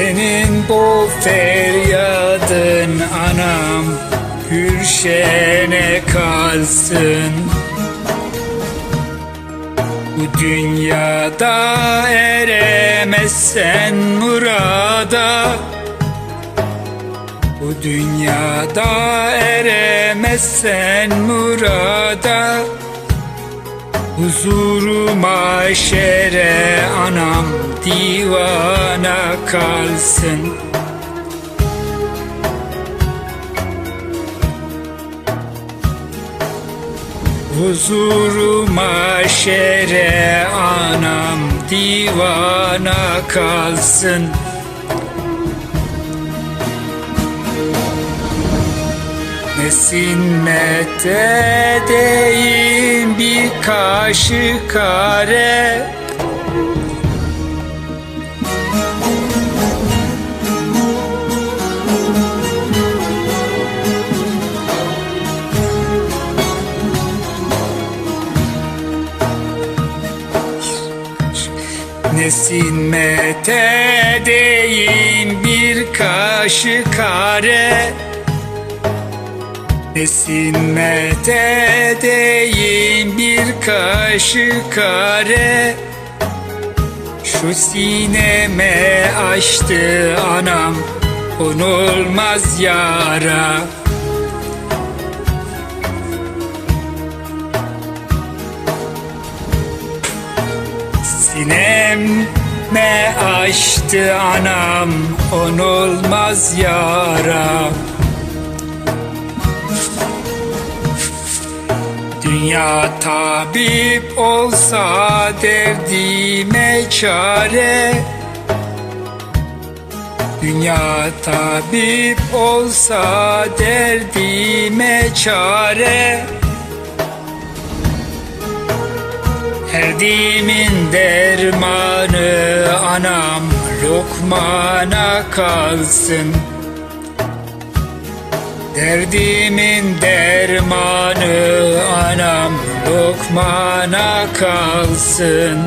Senin bu feryadın anam Gülşene kalsın. Bu dünyada eremezsen murada Bu dünyada eremezsen murada Huzuru maşere anam divana kalsın. Huzuru maşere anam divana kalsın. Nesin metedeyim bir kaşık kare. Nesin metedeyim bir kaşık kare Esinmet edeyim bir kaşık kare. Şu sineme açtı anam Onulmaz yara. Sineme açtı anam Onulmaz yara Dünya tabip olsa derdime çare. Dünya tabip olsa derdime çare. Derdimin dermanı anam lokmana kalsın. Derdimin dermanı anam lokmana kalsın